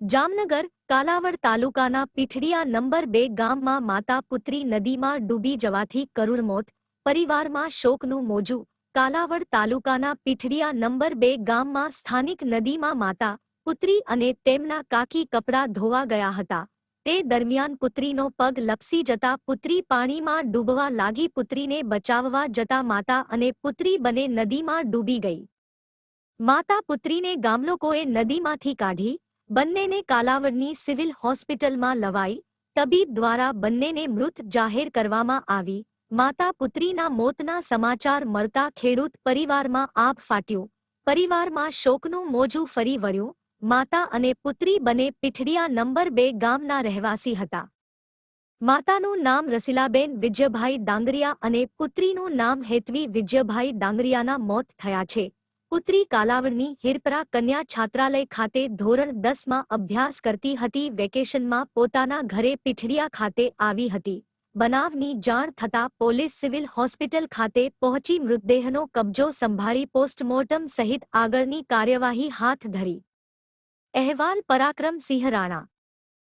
જામનગર, કાલાવડ તાલુકાના પીઠડિયા નંબર બે ગામમાં માતા પુત્રી નદીમાં ડૂબી જવાથી કરુણ મોત પરિવારમાં શોકનું મોજું. કાલાવડ તાલુકાના પીઠડિયા નંબર બે ગામમાં સ્થાનિક નદીમાં માતા પુત્રી અને તેમના કાકી કપડાં ધોવા ગયા હતા. તે દરમિયાન પુત્રીનો પગ લપસી જતા પુત્રી પાણીમાં ડૂબવા લાગી પુત્રીને બચાવવા જતા માતા અને પુત્રી બંને નદીમાં ડૂબી ગઈ. માતા પુત્રીને ગામલોકોએ નદીમાંથી કાઢી બંનેને કાલાવડની સિવિલ હોસ્પિટલમાં લવાઈ. તબીબ દ્વારા બંનેને મૃત જાહેર કરવામાં આવી. માતા પુત્રીના મોતના સમાચાર મળતા ખેડૂત પરિવારમાં આભ ફાટ્યું. પરિવારમાં શોકનું મોજું ફરી વળ્યું. માતા અને પુત્રી બને પીઠડિયા નંબર બે ગામના રહેવાસી હતા. માતાનું નામ રસીલાબેન વિજયભાઈ ડાંગરિયા અને પુત્રીનું નામ હેતવી વિજયભાઈ ડાંગરિયાના મોત થયા છે. પુત્રી કાલાવડની હિરપરા કન્યા છાત્રાલય ખાતે ધોરણ દસમાં અભ્યાસ કરતી હતી. વેકેશનમાં પોતાના ઘરે પીઠડિયા ખાતે આવી હતી. બનાવની જાણ થતાં પોલીસ સિવિલ હોસ્પિટલ ખાતે પહોંચી મૃતદેહનો કબજો સંભાળી પોસ્ટમોર્ટમ સહિત આગળની કાર્યવાહી હાથ ધરી. અહેવાલ પરાક્રમસિંહ રાણા.